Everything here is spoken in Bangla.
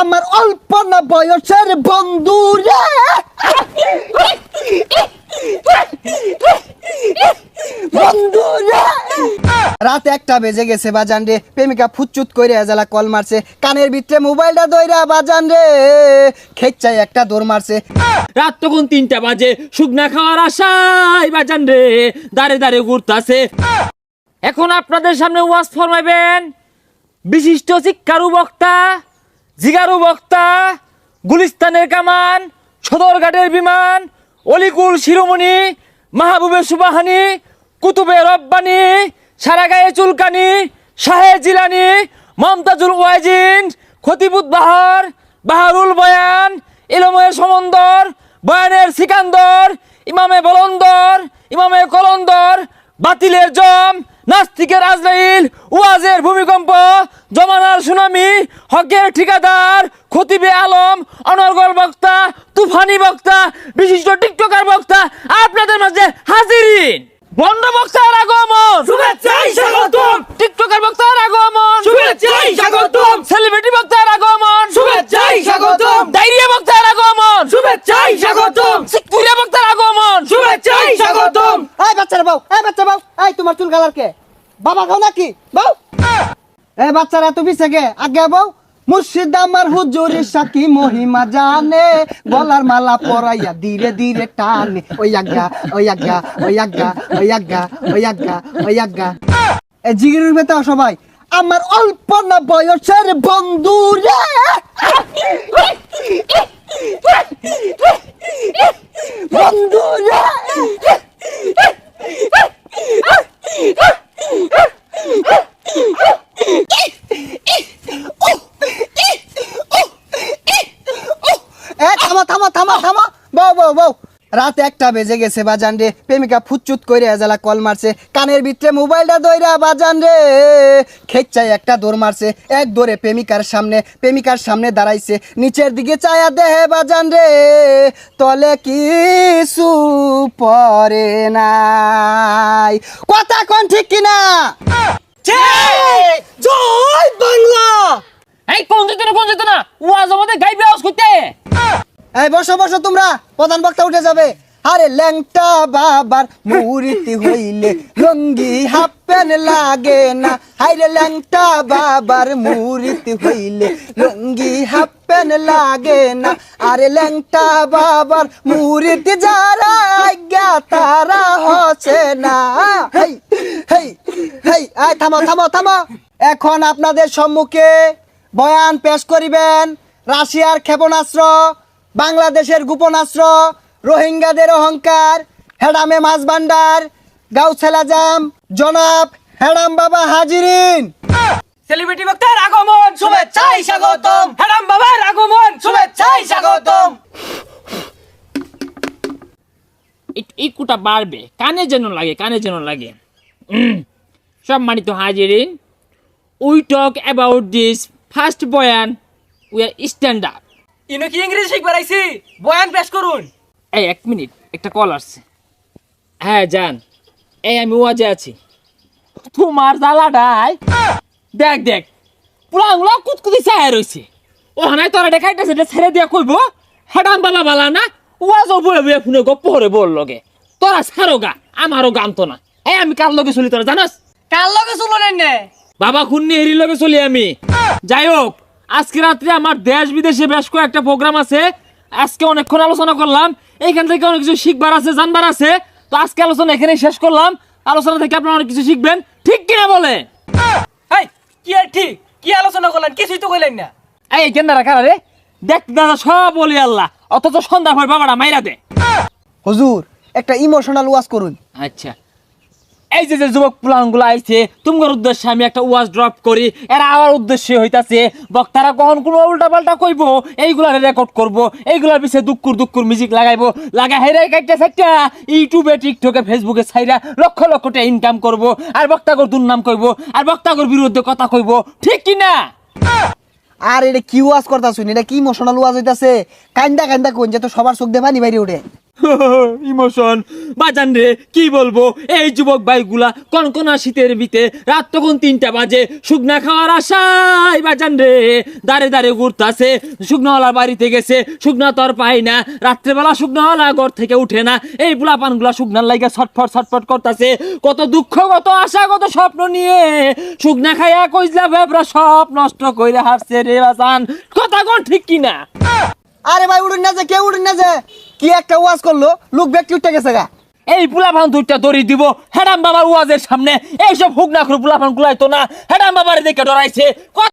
আমার অল্প না বয়সের বন্ধু রে। রাত একটা বেজে গেছে বাজান রে। প্রেমিকা ফুচুত করে এজালা কল মারছে। কানের ভিতরে মোবাইলটা দইরা বাজান রে। খেচ্চাই একটা দৌড় মারছে। রাত তখন তিনটা বাজে। শুকনা খাওয়ার আশায় বাজান রে, দাঁড়ে দাঁড়ে ঘুরতাছে। এখন আপনাদের সামনে ওয়াজ ফরমাইবেন। বিশিষ্ট শিক্ষারু বক্তা জিগারু বক্তা, গুলিস্তানের কামান, সদরঘাটের বিমান, অলিকুল শিরোমণি মাহবুবের সুবাহানি, কুতুবে রব্বানি সারা গায়ে চুলকানি, শাহে জিলানি, মমতাজুল ওয়াইজিন, খতিবুদ বাহার, বাহারুল বয়ান ইলমের সমন্দর, বয়ানের সিকান্দর, ইমামে বলন্দর, ইমামে কলন্দর, বাতিলের জম নাস্তিকের আজরাইল ওয়াজের ভূমিকম্প জমানার সুনামি হকের ঠিকাদার খতিবে আলম অনর্গল বক্তা তুফানি বক্তা বিশিষ্ট টিকটকার বক্তা আপনাদের মাঝে হাজিরিন। বন্ধ বক্তার আগমন। শুভেচ্ছা টিকটকার বক্তার আগমন। তোমার চুল কালার কে? বাবা খাও নাকি? বাউ! এ বাচ্চারা এত পিছে কে আগে বাউ। মুর্শিদ আমার হুজুরের সাকি মহিমা জানে, গলার মালা পরাইয়া ধীরে ধীরে টানে। ওই আজ্ঞা ওই আজ্ঞা ওই আজ্ঞা ওই আজ্ঞা ওই আজ্ঞা ওই আজ্ঞা। এই জিগিরের বেতা সবাই। আমার অল্প না বয়সের বন্ধু রে। বন্ধু রে এ থামো থামো থামো থামো বউ বউ বউ। রাত একটা বেজে গেছে বাজান রে। প্রেমিকা ফুচুত করে এজালা কল মারছে। কানের ভিতরে মোবাইলটা দইরা বাজান রে। খেচ্চাই একটা দৌড় মারছে। এক দৌড়ে প্রেমিকার সামনে প্রেমিকার সামনে দাঁড়াইছে। নিচের দিকে চায়া দেহে বাজান রে। তলে কিছু পরে নাই। কথা কোন ঠিক কিনা? জয় বাংলা! এই কোন যেত না কোন যেত না? ওয়াজ আমাদের গাইবে আওয়াজ করতে। এই, বসো বসো তোমরা। প্রধান বক্তা উঠে যাবে। আরে, ল্যাংটা বাবার মুরিতি হইলে লঙ্গি হাফ লাগে না। হাইরে ল্যাংটা বাবার মুরিতি হইলে লঙ্গি হাফ লাগে না। আরে, ল্যাংটা বাবার মুরিতি যারা আজ্ঞা, তারা হচ্ছে না। হেই হেই হেই আয় থামো থামো থামো। এখন আপনাদের সম্মুখে বয়ান পেশ করিবেন রাশিয়ার ক্ষেপণাস্ত্র। বাংলাদেশের গোপনাস্ত্র রোহিঙ্গাদের অহংকার হেডামে মাছ ভান্ডার গাউছেলা জাম জনাব হেডাম বাবা হাজিরিন। সেলিব্রিটি বক্তার আগমন শুভেচ্ছাই স্বাগতম। হ্যারাম বাবার আগমন শুভেচ্ছাই স্বাগতম। এই কুটা বাড়বে। কানে যেন লাগে কানে যেন লাগে। উম, সম্মানিত হাজিরিন। We talk about this first বয়ান উই আর স্ট্যান্ডার্ড ইনো কি ইংরেজি শিখবার আইছি? বয়ান পেশ করুন। এই এক মিনিট একটা কল আসছে। হ্যাঁ যান। এই আমি ওয়াজে আছি। তোমার জ্বালাটাই। দেখ দেখ পুরাগুলো কুতকুতি চায় রয়েছে ও হানায় তোরা দেখাইতেছে এটা ছেড়ে দিয়া কইব হাডাম বাবা বালা না? ওয়াজও বয়ে বয়ে ফোনে গপ্প হরে বল লগে। তোরা ছাড়ো গা আমারও গান তো না। এই আমি কার লগে চলি তোরা জানাস? কার লগে শুনলেন নে বাবা খুন্নি হেরি লগে চলি আমি। যাই হোক আজকে রাত্রে আমার দেশ বিদেশে বেশ কয়েকটা প্রোগ্রাম আছে। আজকে অনেকক্ষণ আলোচনা করলাম। এইখান থেকে অনেক কিছু শিখবার আছে জানবার আছে। তো আজকে আলোচনা এখানে শেষ করলাম। আলোচনা থেকে আপনারা অনেক কিছু শিখবেন। ঠিক কিনা বলে? এই কি আর ঠিক? কি আলোচনা করলেন? কিছুই তো কইলেন না। এই কেন রাখা রে? দেখ দাদা সব বলি আল্লাহ। অথচ সন্ধ্যা পর বাবাটা মাইরা দে। হুজুর একটা ইমোশনাল ওয়াজ করুন। আচ্ছা। এই যে যে যুবক প্লানগুলো আইছে তোমার উদ্দেশ্যে আমি একটা ওয়াজ ড্রপ করি। এরা আমার উদ্দেশ্যে হইতাছে, বক্তারা কখন কোনো উল্টা পাল্টা কইব, এইগুলা রেকর্ড করব, এইগুলার পিছে দুঃখুর দুঃখুর মিউজিক লাগাইবো লাগাই হেরে কাটতে থাকটা ইউটিউবে, টিকটকে, ফেসবুকে সাইরা লক্ষ লক্ষ টাকা ইনকাম করব, আর বক্তাগর দুর্নাম কইব, আর বক্তাগর বিরুদ্ধে কথা কইব, ঠিক কি না? আর, এটা কি ওয়াজ করতা শুনি? এটা কি ইমোশনাল ওয়াজ হইতাছে? কান্দা কান্দা কোন যে তো সবার চোখ দিয়ে পানি বাইরে উঠে। ইমোশন বাজান রে, কি বলব? এই যুবক ভাইগুলা কনকনা শীতের বিতে রাত তখন তিনটা বাজে, শুকনা খাওয়ার আশায় বাজান রে। দাঁড়ে দাঁড়ে ঘুরতাছে শুকনাওয়ালার বাড়িতে গেছে, শুকনা তর পাই না। রাত্রেবেলা শুকনাওয়ালা ঘর থেকে উঠে না, এই পোলাপানগুলা শুকনার লাইগা ছটফট ছটফট করতেছে। কত দুঃখ, কত আশা, কত স্বপ্ন নিয়ে শুকনা খাইয়া কইজলা ভেবরা সব নষ্ট কইরা হারছে রে বাজান। কথা কোন ঠিক কিনা? আরে ভাই, উড়ুন না যে, কে উড়ুন না যে? কি একটা ওয়াজ করল? লোক ব্যক্তি উঠে গেছে গা। এই পুলাফান দুইটা দড়ি দিব, হেডাম বাবার ওয়াজের সামনে। এইসব হুক না করে পুলাপান গুলাইতো না, হেডাম বাবার দেখে ডরাইছে।